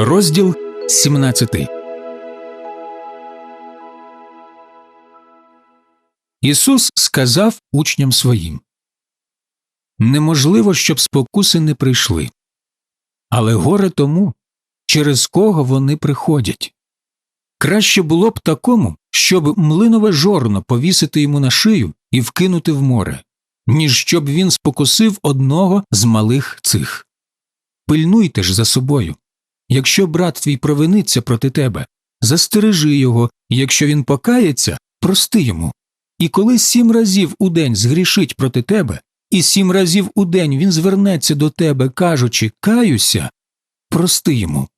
Розділ 17 Ісус сказав учням своїм Неможливо, щоб спокуси не прийшли, але горе тому, через кого вони приходять. Краще було б такому, щоб млинове жорно повісити йому на шию і вкинути в море, ніж щоб він спокусив одного з малих цих. Пильнуйте ж за собою. Якщо брат твій провиниться проти тебе, застережи його, якщо він покається, прости йому. І коли сім разів у день згрішить проти тебе, і сім разів у день він звернеться до тебе, кажучи Каюся, прости йому.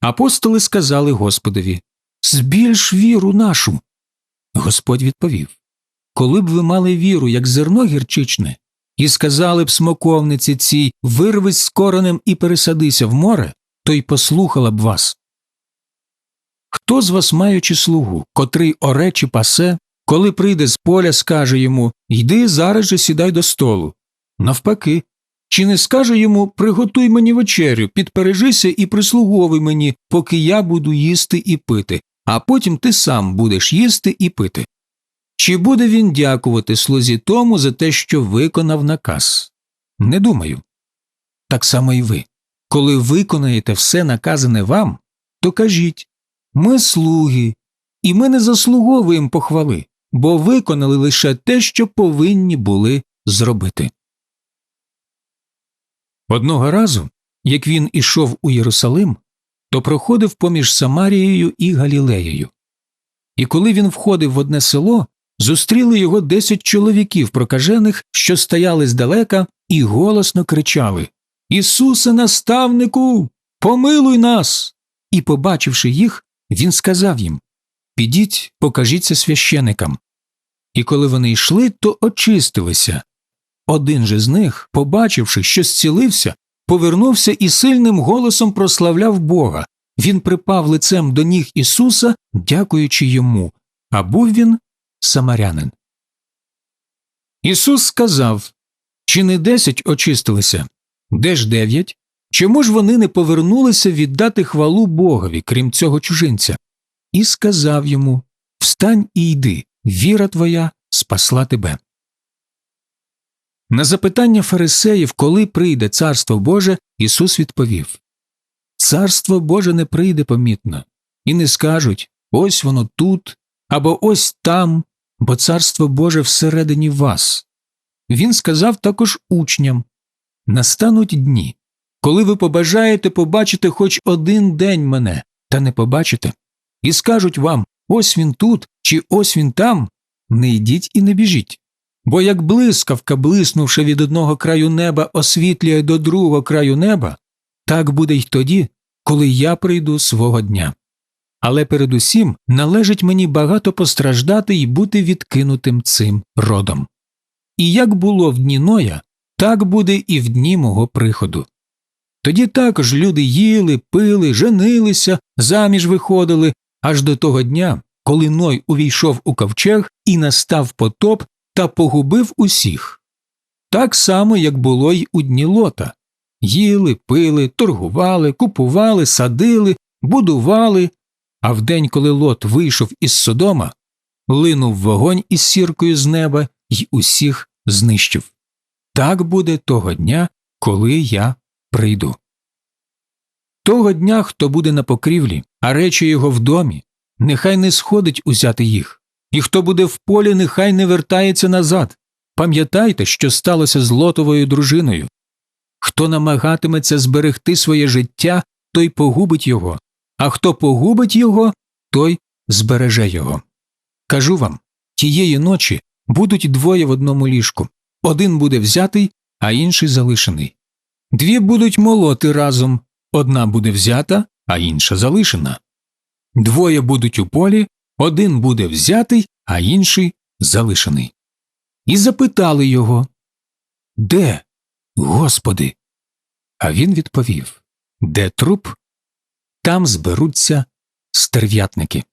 Апостоли сказали Господові Збільш віру нашу. Господь відповів Коли б ви мали віру, як зерно гірчичне, і сказали б смоковниці цій вирвись з коренем і пересадися в море, то й послухала б вас. Хто з вас, маючи слугу, котрий оре чи пасе, коли прийде з поля, скаже йому Йди зараз же сідай до столу. Навпаки, чи не скаже йому Приготуй мені вечерю, підпережися і прислуговуй мені, поки я буду їсти і пити, а потім ти сам будеш їсти і пити. Чи буде він дякувати слузі тому за те, що виконав наказ? Не думаю. Так само і ви. Коли виконаєте все наказане вам, то кажіть ми слуги, і ми не заслуговуємо похвали, бо виконали лише те, що повинні були зробити. Одного разу, як він ішов у Єрусалим, то проходив поміж Самарією і Галілеєю. І коли він входив в одне село, зустріли його десять чоловіків прокажених, що стояли здалека, і голосно кричали Ісусе, наставнику, помилуй нас. І, побачивши їх, він сказав їм Підіть, покажіться священикам. І коли вони йшли, то очистилися. Один же з них, побачивши, що зцілився, повернувся і сильним голосом прославляв Бога. Він припав лицем до ніг Ісуса, дякуючи йому, а був він самарянин. Ісус сказав Чи не десять очистилися? Де ж дев'ять? Чому ж вони не повернулися віддати хвалу Богові, крім цього чужинця? І сказав йому Встань і йди, віра твоя спасла тебе. На запитання фарисеїв, коли прийде Царство Боже, Ісус відповів Царство Боже не прийде помітно, і не скажуть ось воно тут або ось там, бо Царство Боже всередині вас. Він сказав також учням Настануть дні, коли ви побажаєте побачити хоч один день мене, та не побачите, і скажуть вам ось він тут чи ось він там, не йдіть і не біжіть. Бо як блискавка, блиснувши від одного краю неба, освітлює до другого краю неба, так буде й тоді, коли я прийду свого дня. Але передусім належить мені багато постраждати і бути відкинутим цим родом. І як було в дні Ноя, так буде і в дні мого приходу. Тоді також люди їли, пили, женилися, заміж виходили, аж до того дня, коли Ной увійшов у ковчег і настав потоп та погубив усіх. Так само, як було й у дні лота їли, пили, торгували, купували, садили, будували, а в день, коли лот вийшов із Содома, линув вогонь із сіркою з неба й усіх знищив. Так буде того дня, коли я прийду. Того дня, хто буде на покрівлі, а речі його в домі, нехай не сходить узяти їх, і хто буде в полі, нехай не вертається назад. Пам'ятайте, що сталося з лотовою дружиною. Хто намагатиметься зберегти своє життя, той погубить його, а хто погубить його, той збереже його. Кажу вам тієї ночі будуть двоє в одному ліжку один буде взятий, а інший залишений. Дві будуть молоти разом одна буде взята, а інша залишена. Двоє будуть у полі, один буде взятий, а інший залишений. І запитали його Де, Господи? А він відповів Де труп, там зберуться стерв'ятники.